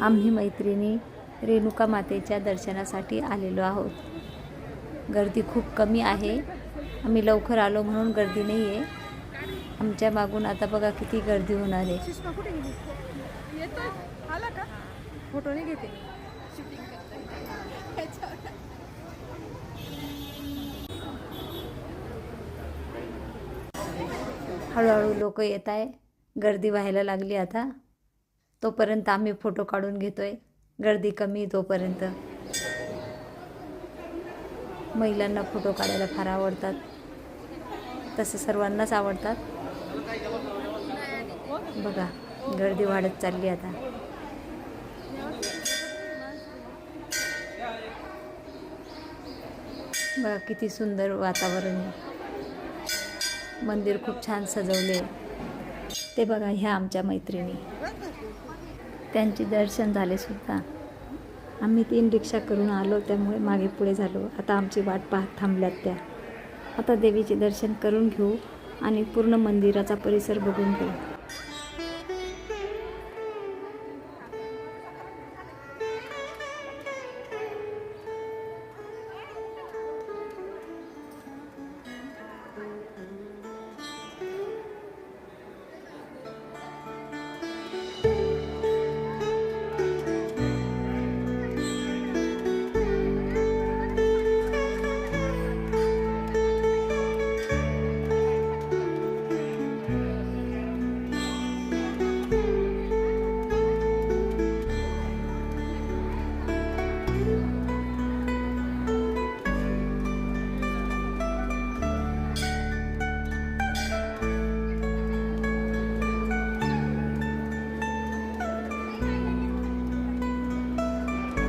आम्ही मैत्रिणी रेणुका मातेच्या दर्शनासाठी आलेलो आहोत. गर्दी खूप कमी आहे. आम्ही लवकर आलो म्हणून गर्दी नाही आहे आमच्या मागून आता बघा किती गर्दी होणार आहे. फोटो नाही घेते. हळूहळू लोक येत आहे. गर्दी व्हायला लागली आता. तोपर्यंत आम्ही फोटो काढून घेतोय. गर्दी कमी तोपर्यंत. महिलांना फोटो काढायला फार आवडतात. तसं सर्वांनाच आवडतात. बघा गर्दी वाढत चालली आता. बघा किती सुंदर वातावरण आहे. मंदिर खूप छान सजवले. ते बघा ह्या आमच्या मैत्रिणी. त्यांचे दर्शन झाले सुद्धा. आम्ही तीन रिक्षा करून आलो त्यामुळे मागे पुढे झालो. आता आमची वाट पाहत थांबल्यात त्या. आता देवीचे दर्शन करून घेऊ आणि पूर्ण मंदिराचा परिसर बघून घेऊ.